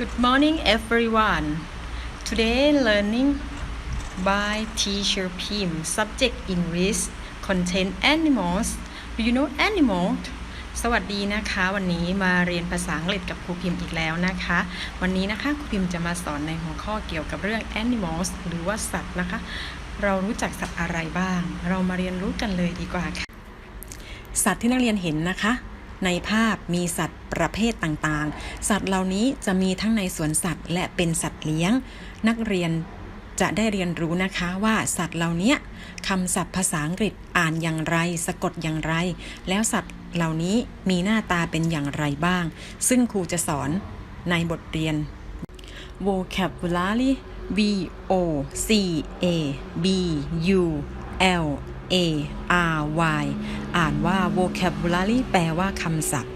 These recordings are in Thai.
Good morning, everyone. Today, learning by teacher Pim. Subject English. Content animals. Do you know animal? สวัสดีนะคะ วันนี้มาเรียนภาษาอังกฤษกับครูพิมพ์อีกแล้วนะคะ วันนี้นะคะครูพิมพ์จะมาสอนในหัวข้อเกี่ยวกับเรื่อง animals หรือว่าสัตว์นะคะ เรารู้จักสัตว์อะไรบ้าง เรามาเรียนรู้กันเลยดีกว่าค่ะ สัตว์ที่นักเรียนเห็นนะคะ ในภาพมีสัตว์ประเภทต่างๆ สัตว์เหล่านี้จะมีทั้งในสวนสัตว์ และเป็นสัตว์เลี้ยง นักเรียนจะได้เรียนรู้นะคะว่าสัตว์เหล่านี้คำศัพท์ภาษาอังกฤษอ่านอย่างไร สะกดอย่างไร แล้วสัตว์เหล่านี้มีหน้าตาเป็นอย่างไรบ้าง ซึ่งครูจะสอนในบทเรียน vocabulary v o c a b u l a r y อ่านว่า vocabulary แปลว่าคำศัพท์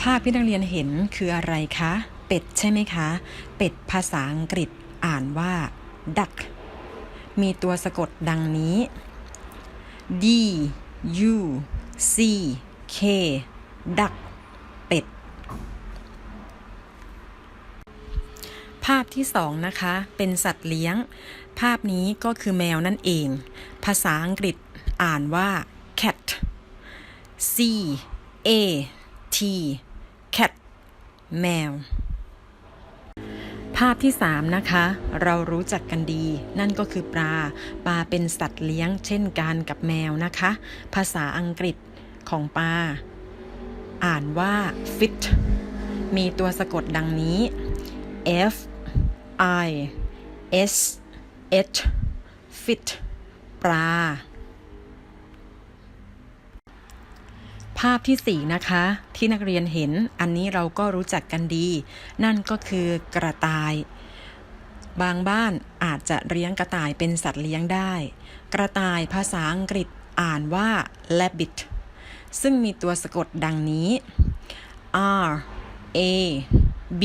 ภาพที่นักเรียนเห็นคืออะไรคะ เป็ดใช่ไหมคะ เป็ดภาษาอังกฤษอ่านว่า duck มีตัวสะกดดังนี้ d u c k duck เป็ด ภาพที่สองนะคะ เป็นสัตว์เลี้ยง ภาพนี้ก็คือแมวนั่นเอง ภาษาอังกฤษ อ่านว่า cat c a t cat แมว ภาพที่ 3 นะคะ เรารู้จักกันดี นั่นก็คือปลา ปลาเป็นสัตว์เลี้ยงเช่นกันกับแมวนะคะ ภาษาอังกฤษของปลา อ่านว่า fit มีตัวสะกดดังนี้ f i s h fit ปลา ภาพที่ 4 นะคะ ที่นักเรียนเห็นอันนี้เราก็รู้จักกันดี นั่นก็คือกระต่าย บางบ้านอาจจะเลี้ยงกระต่ายเป็นสัตว์เลี้ยงได้ กระต่ายภาษาอังกฤษอ่านว่า rabbit ซึ่งมีตัวสะกดดังนี้ r a b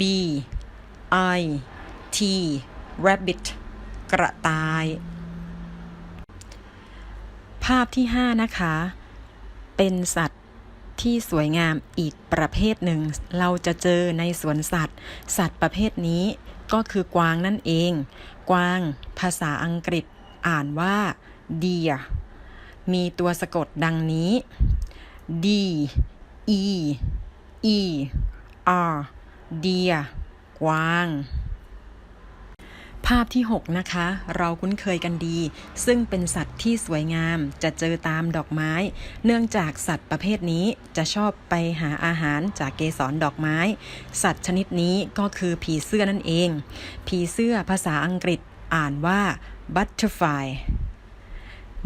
b i t rabbit กระต่าย ภาพที่ 5 นะคะ เป็นสัตว์ที่สวยงามอีกประเภทหนึ่ง เราจะเจอในสวนสัตว์ สัตว์ประเภทนี้ก็คือกวางนั่นเอง กวางภาษาอังกฤษอ่านว่า deer มีตัวสะกดดังนี้ d e e r deer กวาง ภาพที่ 6 นะคะ เราคุ้นเคยกันดี ซึ่งเป็นสัตว์ที่สวยงามจะเจอตามดอกไม้ เนื่องจากสัตว์ประเภทนี้จะชอบไปหาอาหารจากเกสรดอกไม้ สัตว์ชนิดนี้ก็คือผีเสื้อนั่นเอง ผีเสื้อภาษาอังกฤษอ่านว่า butterfly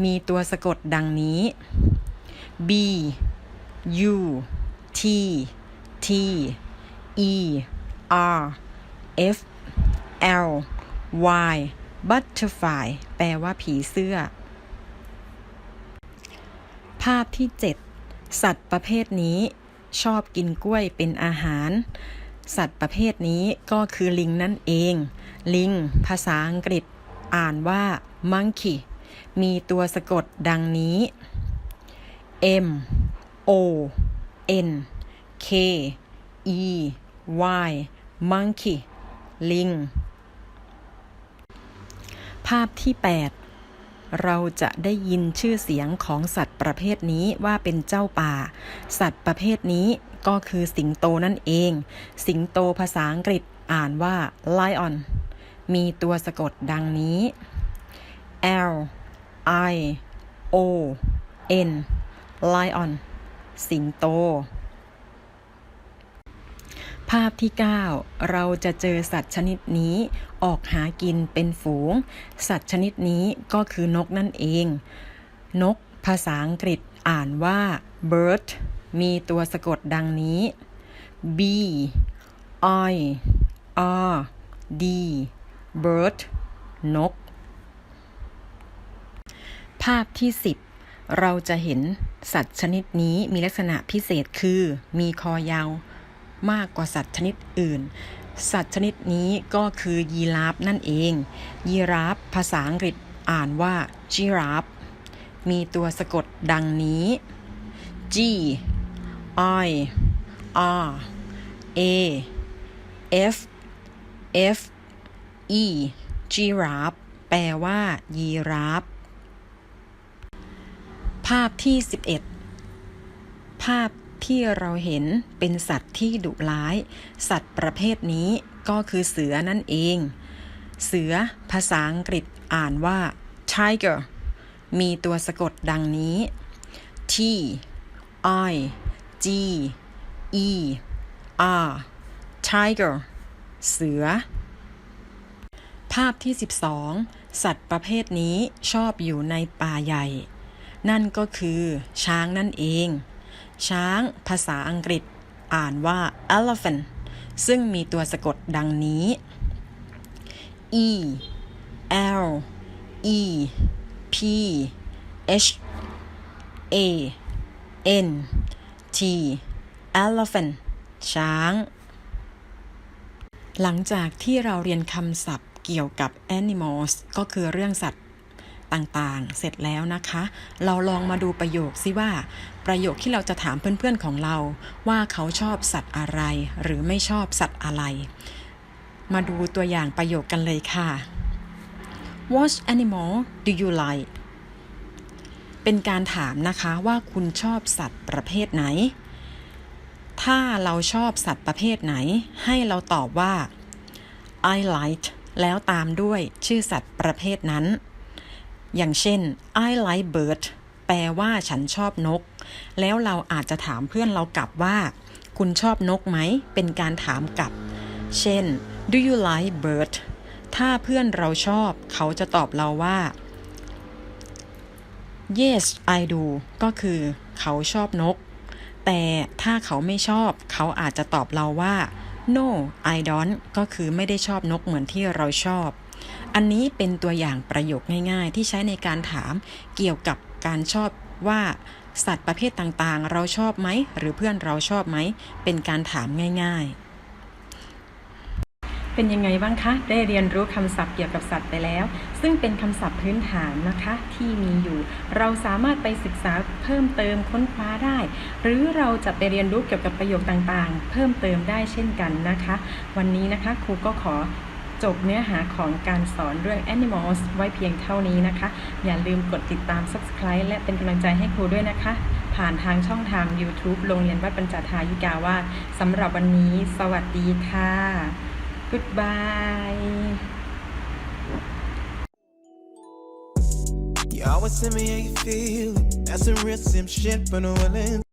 มีตัวสะกดดังนี้ b u t t e r f l y butterfly แปลว่าผีเสื้อ ภาพที่ 7 สัตว์ประเภทนี้ ชอบกินกล้วยเป็นอาหาร สัตว์ประเภทนี้ก็คือลิงนั่นเอง ลิง ภาษาอังกฤษ อ่านว่า monkey มีตัวสะกดดังนี้ m o n k e y monkey ลิง ภาพที่ 8 เราจะได้ยินชื่อเสียงของสัตว์ประเภทนี้ว่าเป็นเจ้าป่า สัตว์ประเภทนี้ก็คือสิงโตนั่นเอง สิงโตภาษาอังกฤษอ่านว่า lion มีตัวสะกดดังนี้ l i o n lion สิงโต ภาพที่ 9 เราจะเจอสัตว์ชนิดนี้ออกหากินเป็นฝูง สัตว์ชนิดนี้ก็คือนกนั่นเอง นกภาษาอังกฤษอ่านว่า bird มีตัวสะกดดังนี้ b i r d bird นก ภาพที่ 10 เราจะเห็นสัตว์ชนิดนี้มีลักษณะพิเศษคือ มีคอยาว มากกว่าสัตว์ชนิดอื่น สัตว์ชนิดนี้ก็คือยีราฟนั่นเอง ยีราฟภาษาอังกฤษอ่านว่า giraffe มีตัวสะกดดังนี้ G I R A F F E giraffe แปลว่า ยีราฟภาพที่ 11 ภาพ ที่เราเห็นเป็นสัตว์ที่ดุร้าย สัตว์ประเภทนี้ก็คือเสือนั่นเอง เสือภาษาอังกฤษอ่านว่า tiger มีตัวสะกดดังนี้ T I G E R tiger เสือ ภาพที่ 12 สัตว์ประเภทนี้ชอบอยู่ในป่าใหญ่ นั่นก็คือช้างนั่นเอง ช้าง ภาษาอังกฤษ อ่านว่า elephant ซึ่งมีตัวสะกดดังนี้ E L E P H A N T elephant ช้าง หลังจากที่เราเรียนคำศัพท์เกี่ยวกับ animals ก็คือเรื่องสัตว์ ต่างๆ เสร็จแล้วนะคะ เราลองมาดูประโยคซิว่า ประโยคที่เราจะถามเพื่อนๆของเรา ว่าเขาชอบสัตว์อะไร หรือไม่ชอบสัตว์อะไร มาดูตัวอย่างประโยคกันเลยค่ะ What animal do you like เป็นการถามนะคะว่าคุณชอบสัตว์ประเภทไหน ถ้าเราชอบสัตว์ประเภทไหน ให้เราตอบว่า I like แล้วตามด้วยชื่อสัตว์ประเภทนั้น อย่างเช่น I like bird แปลว่าฉันชอบนก แล้วเราอาจจะถามเพื่อนเรากลับว่า คุณชอบนกไหม เป็นการถามกลับ เช่น Do you like bird ถ้าเพื่อนเราชอบ เขาจะตอบเราว่า Yes I do ก็คือ เขาชอบนก แต่ถ้าเขาไม่ชอบ เขาอาจจะตอบเราว่า no I don't ก็คือไม่ได้ชอบนกเหมือนที่เราชอบ อันนี้เป็นตัวอย่างประโยคง่ายๆ ที่ใช้ในการถามเกี่ยวกับการชอบว่าสัตว์ประเภทต่างๆ เราชอบไหม หรือเพื่อนเราชอบไหม เป็นการถามง่าย ๆเป็นยังไงบ้างคะ ได้เรียนรู้คำศัพท์เกี่ยวกับสัตว์ไปแล้ว ซึ่งเป็นคำศัพท์พื้นฐานนะคะ ที่มีอยู่ เราสามารถไปศึกษาเพิ่มเติมค้นคว้าได้ หรือเราจะไปเรียนรู้เกี่ยวกับประโยคต่างๆ เพิ่มเติมได้เช่นกันนะคะ วันนี้นะคะครูก็ขอ จบเนื้อหาของการสอนเรื่อง animals ไว้เพียงเท่านี้นะคะ อย่าลืมกดติดตาม subscribe และเป็นกำลังใจให้ครูด้วยนะคะ ผ่านทางช่องทาง YouTube โรงเรียนวัดปัญจทายุกาวาสสำหรับวันนี้ สวัสดีค่ะ Goodbye You always tell me how you feel. That's some real sim shit, but no willing